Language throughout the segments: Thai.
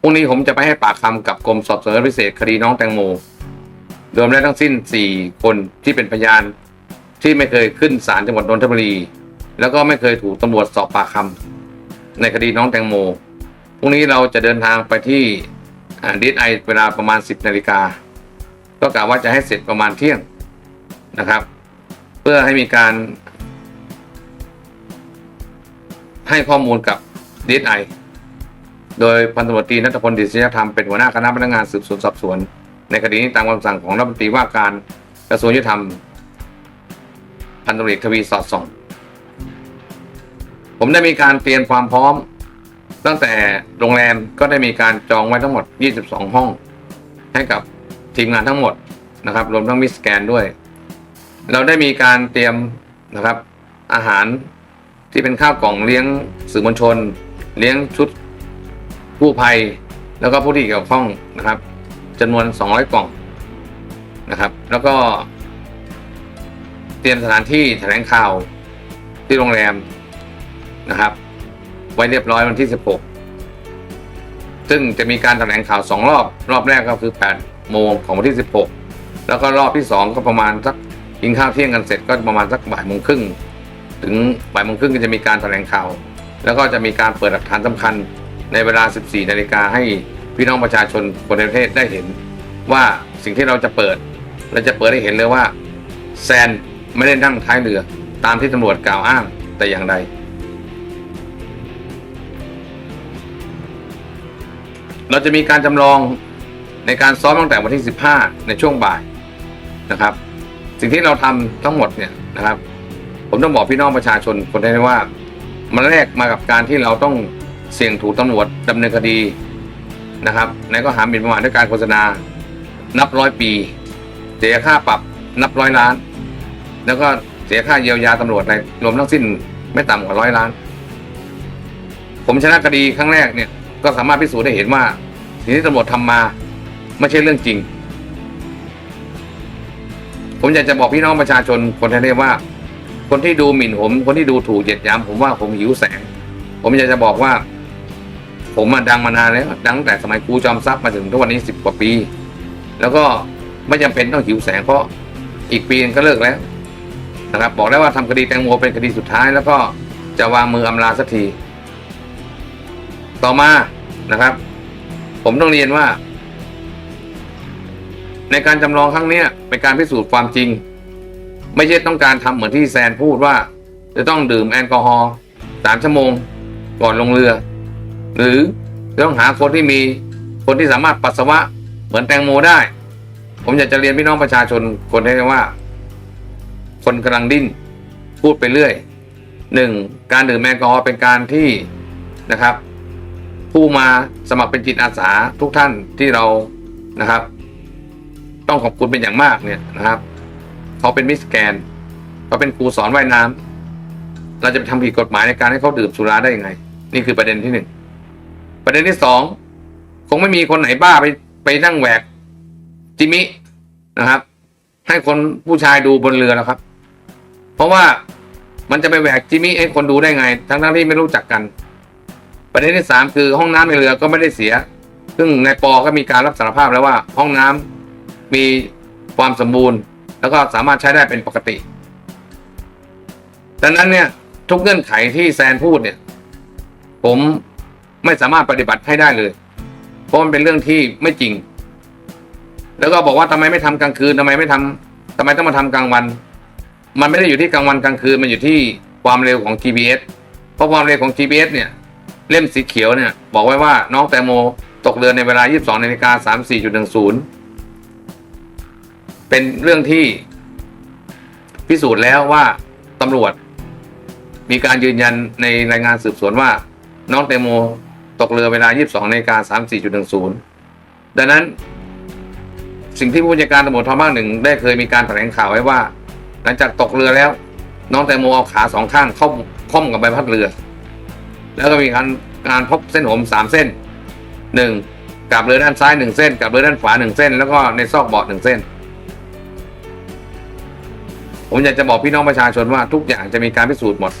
พรุ่งนี้ผมจะไปให้ปากคำกับกรมสอบสวนพิเศษคดีน้องแตงโม รวมแล้วทั้งสิ้น 4 คนที่เป็นพยานที่ไม่เคยขึ้นศาลจังหวัดนนทบุรี แล้วก็ไม่เคยถูกตำรวจสอบปากคำในคดีน้องแตงโม พรุ่งนี้เราจะเดินทางไปที่ดีไอเวลาประมาณ 10นาฬิกา ก็กะว่าจะให้เสร็จประมาณเที่ยงนะครับ เพื่อให้มีการให้ข้อมูลกับดีไอ โดยพันตำรวจตรีนัทพลดิษยธรรมเป็นหัวหน้าคณะพนักงานสืบสวนสอบสวน ในคดีนี้ตามคำสั่งของรัฐมนตรีว่าการกระทรวงยุติธรรม พันตำรวจเอกทวีสอดส่อง ผมได้มีการเตรียมความพร้อม ตั้งแต่โรงแรมก็ได้มีการจองไว้ทั้งหมด 22 ห้อง ให้กับทีมงานทั้งหมดนะครับ รวมทั้งมิสแกนด้วย เราได้มีการเตรียมนะครับอาหารที่เป็นข้าวกล่องเลี้ยงสื่อมวลชน เลี้ยงชุด ผู้ภัย แล้วก็ผู้ที่เกี่ยวข้องนะครับจำนวน 200 กล่องนะครับ แล้วก็เตรียมสถานที่แถลงข่าวที่โรงแรมนะครับ ไว้เรียบร้อยวันที่ 16 ซึ่งจะมีการแถลงข่าวสองรอบ รอบแรกก็คือ 8 โมงของวันที่ 16 แล้วก็รอบที่ 2 ก็ประมาณสักกินข้าวเที่ยงกันเสร็จก็ประมาณสักบ่ายโมงครึ่งถึงบ่ายโมงครึ่งก็จะมีการแถลงข่าว แล้วก็จะมีการเปิดหลักฐานสำคัญ ในเวลา 14 นาฬิกาให้พี่น้องประชาชนคนในประเทศได้เห็น ว่าสิ่งที่เราจะเปิดเราจะเปิดให้เห็นเลยว่า แซนไม่ได้นั่งท้ายเรือ ตามที่ตำรวจกล่าวอ้างแต่อย่างใดเราจะมีการจำลองในการซ้อมตั้งแต่วันที่ 15 ในช่วงบ่ายนะครับ สิ่งที่เราทำทั้งหมดเนี่ยนะครับ ผมต้องบอกพี่น้องประชาชนคนไทยว่า มันแลกมากับการที่เราต้อง เสี่ยงถูกตำรวจดำเนินคดีนะครับในข้อหาหมิ่นประมาทด้วยการโฆษณา นับร้อยปีเสียค่าปรับนับร้อยล้าน แล้วก็เสียค่าเยียวยาตำรวจในรวมทั้งสิ้นไม่ต่ำกว่าร้อยล้าน ผมชนะคดีครั้งแรกเนี่ยก็สามารถพิสูจน์ได้เห็นว่าสิ่งที่ตำรวจทำมาไม่ใช่เรื่องจริง ผมอยากจะบอกพี่น้องประชาชนคนไทยได้ว่า คนที่ดูหมิ่นผม คนที่ดูถูกเหยียดหยามผมว่าผมหิวแสง ผมอยากจะบอกว่า ผมมาดังมานานแล้วดังตั้งแต่สมัยครูจอมทรัพย์มาถึงทุกวันนี้สิบกว่าปี แล้วก็ไม่จำเป็นต้องหิวแสงเพราะอีกปีนึงก็เลิกแล้วนะครับบอกแล้วว่าทำคดีแตงโมเป็นคดีสุดท้าย แล้วก็จะวางมืออำลาสักที ต่อมานะครับ ผมต้องเรียนว่า ในการจำลองครั้งนี้เป็นการพิสูจน์ความจริง ไม่ใช่ต้องการทำเหมือนที่แซนพูดว่า จะต้องดื่มแอลกอฮอล์สามชั่วโมง ก่อนลงเรือ หรือต้องหาคนที่มีคนที่สามารถปัสสาวะเหมือนแตงโมได้ ผมอยากจะเรียนพี่น้องประชาชนคนให้ว่า คนกำลังดิ้นพูดไปเรื่อยหนึ่งการดื่มแอลกอฮอล์เป็นการที่นะครับ ผู้มาสมัครเป็นจิตอาสาทุกท่านที่เรานะครับ ต้องขอบคุณเป็นอย่างมากเนี่ยนะครับเขาเป็นมิสแกนเขาเป็นครูสอนว่ายน้ำเราจะไปทำผิดกฎหมายในการให้เขาดื่มสุราได้ยังไง นี่คือประเด็นที่หนึ่ง ประเด็นที่สองคงไม่มีคนไหนบ้าไปไปนั่งแหวกจิมินะครับ ให้คนผู้ชายดูบนเรือแล้วครับ เพราะว่ามันจะไปแหวกจิมิให้คนดูได้ไง ทั้งทั้งๆที่ไม่รู้จักกัน ประเด็นที่สามคือห้องน้ำในเรือก็ไม่ได้เสีย ซึ่งนายปอก็มีการรับสารภาพแล้วว่า ห้องน้ำมีความสมบูรณ์ แล้วก็สามารถใช้ได้เป็นปกติ ดังนั้นเนี่ยทุกเงื่อนไขที่แซนพูดเนี่ย ผม ไม่สามารถปฏิบัติให้ได้เลย เพราะมันเป็นเรื่องที่ไม่จริง แล้วก็บอกว่าทำไมไม่ทำกลางคืนทำไมไม่ทำทำไมต้องมาทำกลางวัน มันไม่ได้อยู่ที่กลางวันกลางคืนมันอยู่ที่ความเร็วของ GPS เพราะความเร็วของ GPS เนี่ย เล่มสีเขียวเนี่ย บอกไว้ว่าน้องแตงโมตกเรือในเวลา 22นาฬิกา34.10 เป็นเรื่องที่พิสูจน์แล้วว่าตำรวจมีการยืนยันในรายงานสืบสวนว่า น้องแตงโม ตกเรือเวลา 22นาฬิกา34.10 ดังนั้น สิ่งที่ผู้บัญชาการตำรวจทองภาคหนึ่งได้เคยมีการแถลงข่าวไว้ว่า หลังจากตกเรือแล้ว น้องแตงโมเอาขาสองข้างเข้าค่อมกับใบพัดเรือ แล้วก็มีการการพบเส้นผมสามเส้นหนึ่งกับเรือด้านซ้ายหนึ่งเส้น กับเรือด้านขวาหนึ่งเส้น แล้วก็ในซอกเบาะหนึ่งเส้น ผมอยากจะบอกพี่น้องประชาชนว่าทุกอย่างจะมีการพิสูจน์หมด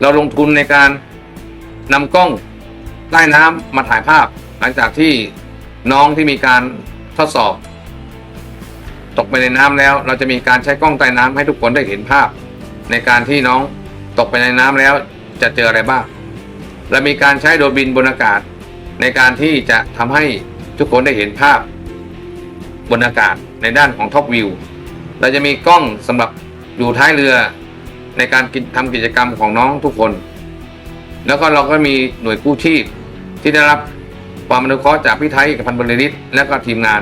เราลงทุนในการนำกล้อง ใต้น้ำมาถ่ายภาพ หลังจากที่น้องที่มีการทดสอบ ตกไปในน้ำแล้ว เราจะมีการใช้กล้องใต้น้ำให้ทุกคนได้เห็นภาพ ในการที่น้องตกไปในน้ำแล้วจะเจออะไรบ้างเรามีการใช้โดรนบินบนอากาศ ในการที่จะทำให้ทุกคนได้เห็นภาพ บนอากาศในด้านของท็อปวิวเราจะมีกล้องสำหรับอยู่ท้ายเรือ ในการกิจทำกิจกรรมของน้องทุกคน แล้วก็เราก็มีหน่วยกู้ชีพ ที่ได้รับความอนุเคราะห์จากพี่ไทยกับพันบริลิตและก็ทีมงาน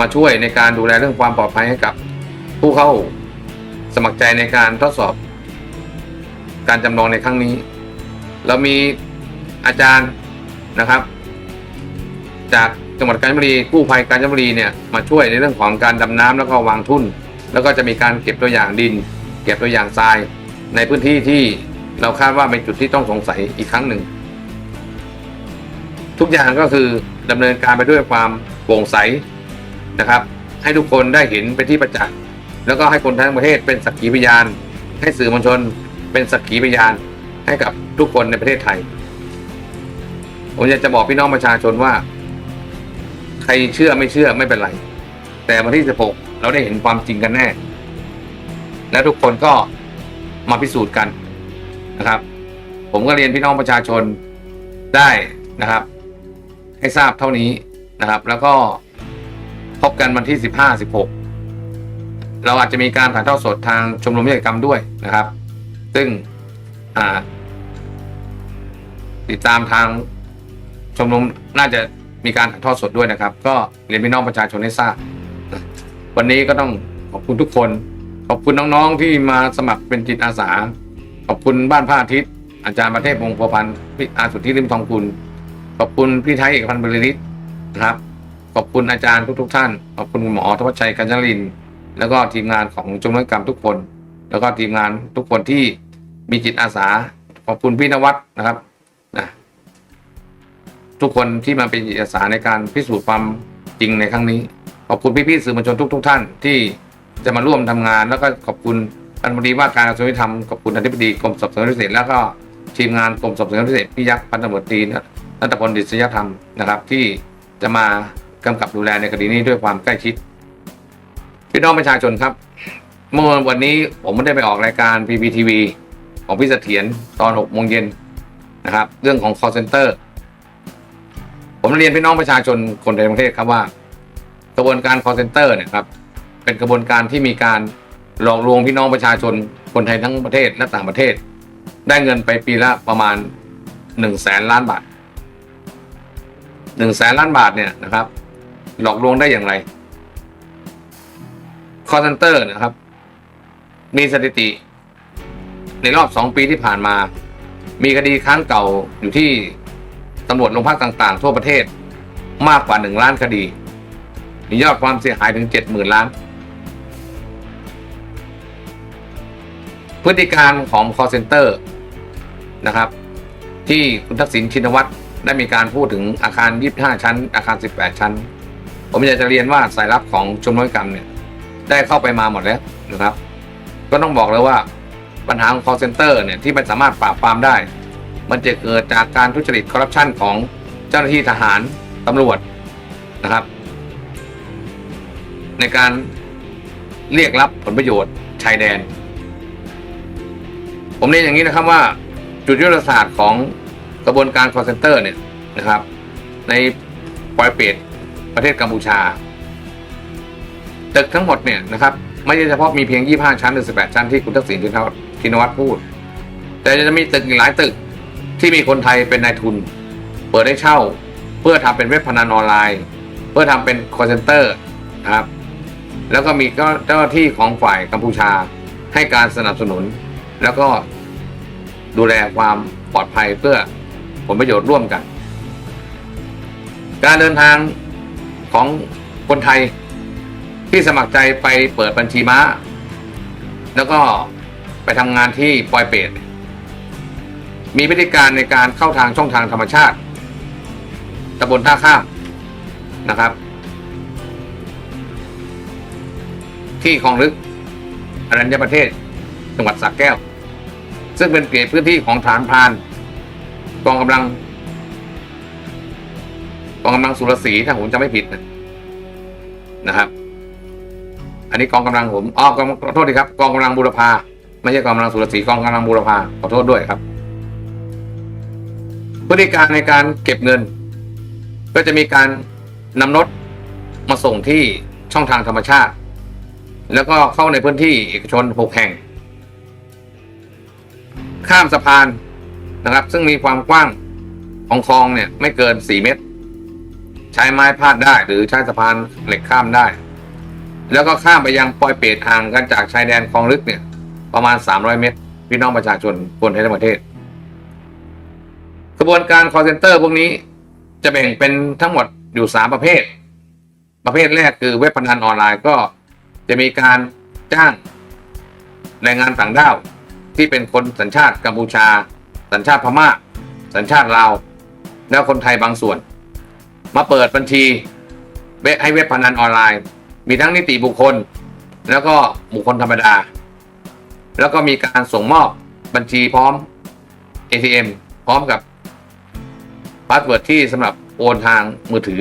มาช่วยในการดูแลเรื่องความปลอดภัยให้กับ ผู้เข้าสมัครใจในการทดสอบ การจำลองในครั้งนี้ เรามีอาจารย์นะครับ จากจังหวัดกาญจนบุรีกู้ภัยกาญจนบุรีเนี่ยมาช่วยในเรื่องของการดำน้ำแล้วก็วางทุ่น แล้วก็จะมีการเก็บตัวอย่างดิน เก็บตัวอย่างทราย ในพื้นที่ที่เราคาดว่าเป็นจุดที่ต้องสงสัยอีกครั้งหนึ่ง ทุกอย่างก็คือดำเนินการไปด้วยความโปร่งใสนะครับ ให้ทุกคนได้เห็นเป็นที่ประจักษ์แล้วก็ให้คนทั้งประเทศเป็นสักขีพยาน ให้สื่อมวลชนเป็นสักขีพยาน ให้กับทุกคนในประเทศไทยผมอยากจะบอกพี่น้องประชาชนว่า ใครเชื่อไม่เชื่อไม่เป็นไร แต่วันที่ 16 เราได้เห็นความจริงกันแน่ และทุกคนก็มาพิสูจน์กันนะครับ ผมก็เรียนพี่น้องประชาชนได้นะครับ ให้ทราบเท่านี้นะครับ แล้วก็พบกันวันที่ 15 16 เราอาจจะมีการถ่ายทอดสดทางชมรมวิทยกรรมด้วยนะครับ ซึ่งติดตามทางชมรมน่าจะมีการถ่ายทอดสดด้วยนะครับ ก็เรียนพี่น้องประชาชนให้ทราบ วันนี้ก็ต้องขอบคุณทุกคน ขอบคุณน้องๆที่มาสมัครเป็นจิตอาสา ขอบคุณบ้านพระอาทิตย์ อาจารย์ประเทศวงศ์พัวพันธ์พี่อาสุทธิริมทองคุณ ขอบคุณพี่ไทยเอกพันธ์บริลิตนะครับ ขอบคุณอาจารย์ทุกๆท่าน ขอบคุณหมอธวัชชัยกัญญลิน แล้วก็ทีมงานของจมรกรรมทุกคน แล้วก็ทีมงานทุกคนที่มีจิตอาสา ขอบคุณพี่นวัดนะครับนะทุกคนที่มาเป็นจิตอาสาในการพิสูจน์ความจริงในครั้งนี้ ขอบคุณพี่ๆสื่อมวลชนทุกๆท่านที่จะมาร่วมทำงาน แล้วก็ขอบคุณท่านบดีว่าการกระทรวงยุติธรรมขอบคุณอธิบดีกรมสอบสวนพิเศษแล้วก็ทีมงานกรมสอบสวนพิเศษพี่ยักษ์พันตำรวจตรี นัตพลดิษยธรรมนะครับ ที่จะมากำกับดูแลในคดีนี้ด้วยความใกล้ชิด พี่น้องประชาชนครับ เมื่อวันนี้ผมไม่ได้ไปออกรายการ PPTV ของพี่เสถียรตอน6โมงเย็นนะครับ เรื่องของ call center ผมเรียนพี่น้องประชาชนคนในประเทศครับว่ากระบวนการ call center เนี่ยครับ เป็นกระบวนการที่มีการหลอกลวงพี่น้องประชาชนคนไทยทั้งประเทศและต่างประเทศ ได้เงินไปปีละประมาณหนึ่งแสนล้านบาท หนึ่งแสนล้านบาทเนี่ยนะครับ หลอกลวงได้อย่างไร call center นะครับ มีสถิติ ในรอบสองปีที่ผ่านมา มีคดีค้างเก่าอยู่ที่ตำรวจโรงพักต่าง ๆ ทั่วประเทศมากกว่าหนึ่งล้านคดี มียอดความเสียหายถึงเจ็ดหมื่นล้าน พฤติการของ call center นะครับ ที่คุณทักษิณชินวัตร ได้มีการพูดถึงอาคาร 25 ชั้น อาคาร 18 ชั้น ผมอยากจะเรียนว่าสายลับของชมรมกรรมเนี่ยได้เข้าไปมาหมดแล้วนะครับ ก็ต้องบอกเลยว่าปัญหาของ call center เนี่ยที่มันสามารถปราบปรามได้ มันจะเกิดจากการทุจริตคอร์รัปชันของเจ้าหน้าที่ทหารตำรวจนะครับ ในการเรียกรับผลประโยชน์ชายแดน ผมเรียนอย่างนี้นะครับว่าจุดยุทธศาสตร์ของ กระบวนการ call center เนี่ยนะครับ ในปอยเปตประเทศกัมพูชา ตึกทั้งหมดเนี่ยนะครับ ไม่ใช่เฉพาะมีเพียง 25 ชั้นหรือ 18 ชั้นที่คุณทักษิณชินวัตรพูด แต่จะมีตึกอีกหลายตึกที่มีคนไทยเป็นนายทุน เปิดให้เช่า เพื่อทำเป็นเว็บพนันออนไลน์ เพื่อทำเป็น call center นะครับ แล้วก็มีเจ้าหน้าที่ของฝ่ายกัมพูชาให้การสนับสนุน แล้วก็ดูแลความปลอดภัยเพื่อ ผลประโยชน์ร่วมกัน การเดินทางของคนไทยที่สมัครใจไปเปิดบัญชีม้า แล้วก็ไปทำงานที่ปอยเปตมีพฤติการในการเข้าทางช่องทางธรรมชาติตำบลท่าข้ามนะครับ ที่คลองลึกอรัญญประเทศจังหวัดสระแก้ว ซึ่งเป็นเขตพื้นที่ของฐานพราน กองกำลังกองกำลังสุรศรีถ้าผมจำไม่ผิดนะนะครับ อันนี้กองกำลังผมอ๋อกองขอโทษดีครับ กองกำลังบูรพาไม่ใช่กองกำลังสุรศรีกองกำลังบูรพาขอโทษด้วยครับ พฤติการในการเก็บเงิน ก็จะมีการนำรถมาส่งที่ช่องทางธรรมชาติ แล้วก็เข้าในพื้นที่เอกชนหกแห่ง ข้ามสะพาน นะครับ ซึ่งมีความกว้างของคลองเนี่ยไม่เกิน 4 เมตร ใช้ไม้พาดได้หรือใช้สะพานเหล็กข้ามได้ แล้วก็ข้ามไปยังปอยเปตห่างกันจากชายแดนคลองลึกเนี่ย ประมาณ 300 เมตร พี่น้องประชาชนคนไทยทั้งประเทศกระบวนการ call center พวกนี้จะแบ่งเป็นทั้งหมดอยู่ 3 ประเภท ประเภทแรกคือเว็บพนันออนไลน์ก็จะมีการจ้างแรงงานต่างด้าวที่เป็นคนสัญชาติกัมพูชา สัญชาติพม่า สัญชาติลาวแล้วคนไทยบางส่วน มาเปิดบัญชีเว็บให้เว็บพนันออนไลน์ มีทั้งนิติบุคคล แล้วก็บุคคลธรรมดา แล้วก็มีการส่งมอบบัญชีพร้อม ATM พร้อมกับพาสเวิร์ดที่สำหรับโอนทางมือถือ